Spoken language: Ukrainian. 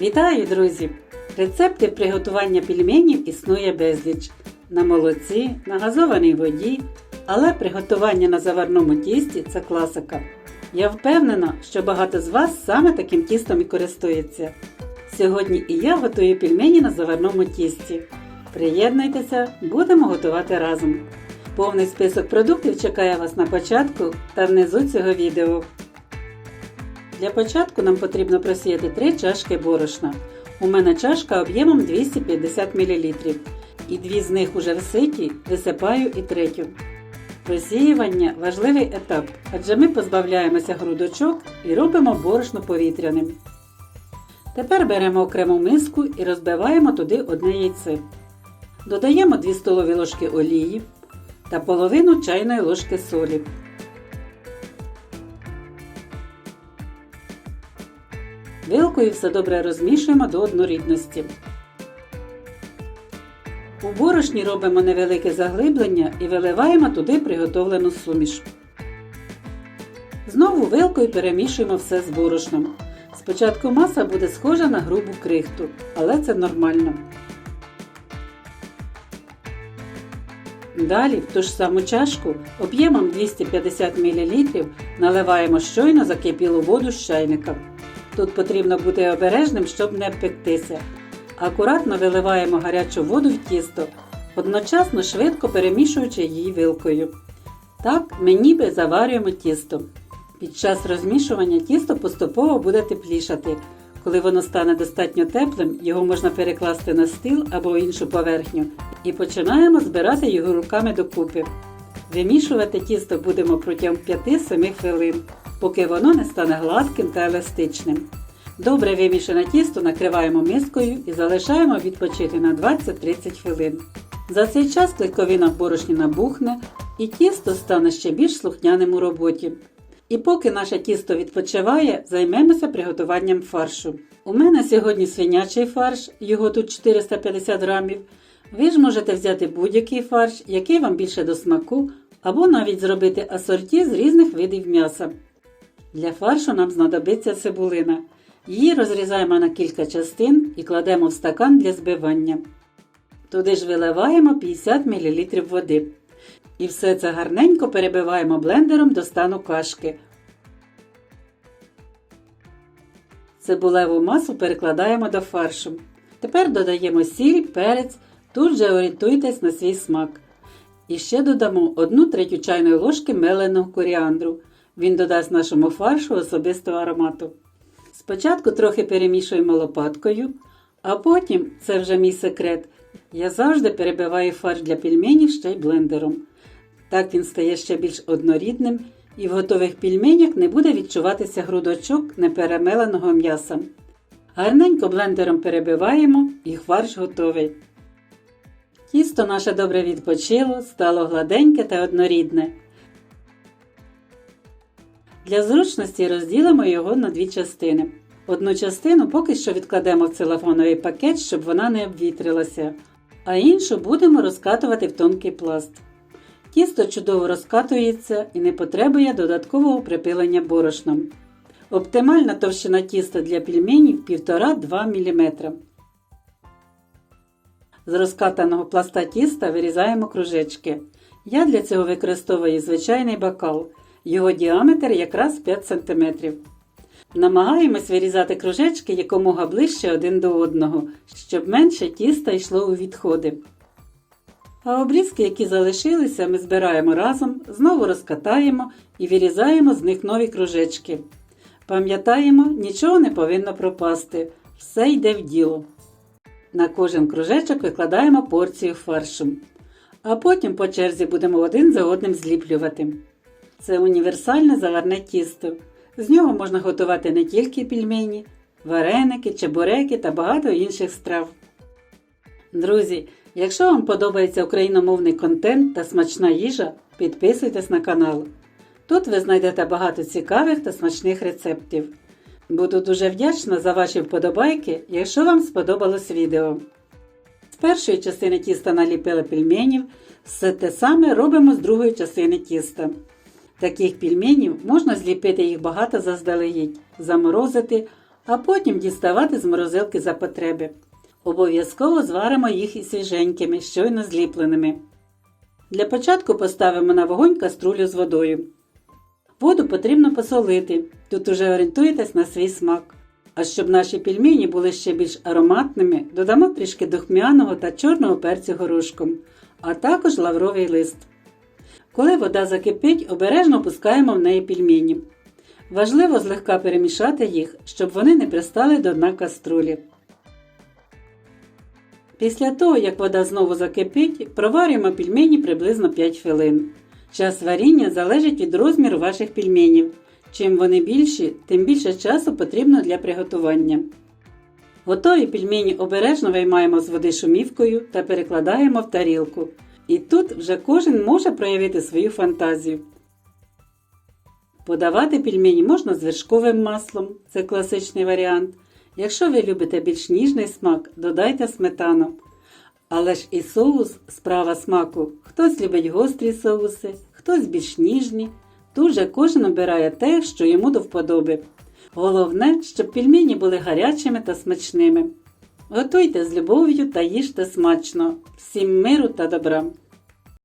Вітаю, друзі! Рецептів приготування пельменів існує безліч. На молоці, на газованій воді, але приготування на заварному тісті це класика. Я впевнена, що багато з вас саме таким тістом і користується. Сьогодні і я готую пельмені на заварному тісті. Приєднуйтеся, будемо готувати разом. Повний список продуктів чекає вас на початку та внизу цього відео. Для початку нам потрібно просіяти 3 чашки борошна. У мене чашка об'ємом 250 мл. І дві з них уже вситі, висипаю і третю. Просіювання важливий етап, адже ми позбавляємося грудочок і робимо борошно повітряним. Тепер беремо окрему миску і розбиваємо туди одне яйце. Додаємо 2 столові ложки олії та половину чайної ложки солі. Вилкою все добре розмішуємо до однорідності. У борошні робимо невелике заглиблення і виливаємо туди приготовлену суміш. Знову вилкою перемішуємо все з борошном. Спочатку маса буде схожа на грубу крихту, але це нормально. Далі в ту ж саму чашку об'ємом 250 мл наливаємо щойно закипілу воду з чайника. Тут потрібно бути обережним, щоб не впектися. Акуратно виливаємо гарячу воду в тісто, одночасно швидко перемішуючи її вилкою. Так ми ніби заварюємо тісто. Під час розмішування тісто поступово буде теплішати. Коли воно стане достатньо теплим, його можна перекласти на стіл або іншу поверхню і починаємо збирати його руками докупи. Вимішувати тісто будемо протягом 5-7 хвилин, поки воно не стане гладким та еластичним. Добре вимішане тісто накриваємо мискою і залишаємо відпочити на 20-30 хвилин. За цей час клейковина в борошні набухне і тісто стане ще більш слухняним у роботі. І поки наше тісто відпочиває, займемося приготуванням фаршу. У мене сьогодні свинячий фарш, його тут 450 грамів. Ви ж можете взяти будь-який фарш, який вам більше до смаку, або навіть зробити асорті з різних видів м'яса. Для фаршу нам знадобиться цибулина. Її розрізаємо на кілька частин і кладемо в стакан для збивання. Туди ж виливаємо 50 мл води. І все це гарненько перебиваємо блендером до стану кашки. Цибулеву масу перекладаємо до фаршу. Тепер додаємо сіль, перець, тут же орієнтуйтесь на свій смак. І ще додамо 1 третю чайної ложки меленого коріандру. Він додасть нашому фаршу особистого аромату. Спочатку трохи перемішуємо лопаткою, а потім, це вже мій секрет, я завжди перебиваю фарш для пельменів ще й блендером. Так він стає ще більш однорідним і в готових пельменях не буде відчуватися грудочок неперемеленого м'яса. Гарненько блендером перебиваємо і фарш готовий. Тісто наше добре відпочило, стало гладеньке та однорідне. Для зручності розділимо його на дві частини. Одну частину поки що відкладемо в целофановий пакет, щоб вона не обвітрилася, а іншу будемо розкатувати в тонкий пласт. Тісто чудово розкатується і не потребує додаткового припилення борошном. Оптимальна товщина тіста для пельменів 1,5-2 мм. З розкатаного пласта тіста вирізаємо кружечки. Я для цього використовую звичайний бокал. Його діаметр якраз 5 см. Намагаємось вирізати кружечки якомога ближче один до одного, щоб менше тіста йшло у відходи. А обрізки, які залишилися, ми збираємо разом, знову розкатаємо і вирізаємо з них нові кружечки. Пам'ятаємо, нічого не повинно пропасти, все йде в діло. На кожен кружечок викладаємо порцію фаршу. А потім по черзі будемо один за одним зліплювати. Це універсальне заварне тісто. З нього можна готувати не тільки пельмені, вареники, чебуреки та багато інших страв. Друзі, якщо вам подобається україномовний контент та смачна їжа, підписуйтесь на канал. Тут ви знайдете багато цікавих та смачних рецептів. Буду дуже вдячна за ваші вподобайки, якщо вам сподобалось відео. З першої частини тіста наліпили пельменів, все те саме робимо з другої частини тіста. Таких пельменів можна зліпити їх багато заздалегідь, заморозити, а потім діставати з морозилки за потреби. Обов'язково зваримо їх і свіженькими, щойно зліпленими. Для початку поставимо на вогонь каструлю з водою. Воду потрібно посолити, тут уже орієнтуєтесь на свій смак. А щоб наші пельмені були ще більш ароматними, додамо трішки духмяного та чорного перцю горошком, а також лавровий лист. Коли вода закипить, обережно опускаємо в неї пельмені. Важливо злегка перемішати їх, щоб вони не пристали до дна каструлі. Після того, як вода знову закипить, проварюємо пельмені приблизно 5 хвилин. Час варіння залежить від розміру ваших пельменів. Чим вони більші, тим більше часу потрібно для приготування. Готові пельмені обережно виймаємо з води шумівкою та перекладаємо в тарілку. І тут вже кожен може проявити свою фантазію. Подавати пельмені можна з вершковим маслом, це класичний варіант. Якщо ви любите більш ніжний смак, додайте сметану. Але ж і соус справа смаку. Хтось любить гострі соуси, хтось більш ніжні. Тут же кожен обирає те, що йому до вподоби. Головне, щоб пельмені були гарячими та смачними. Готуйте з любов'ю та їжте смачно. Всім миру та добра!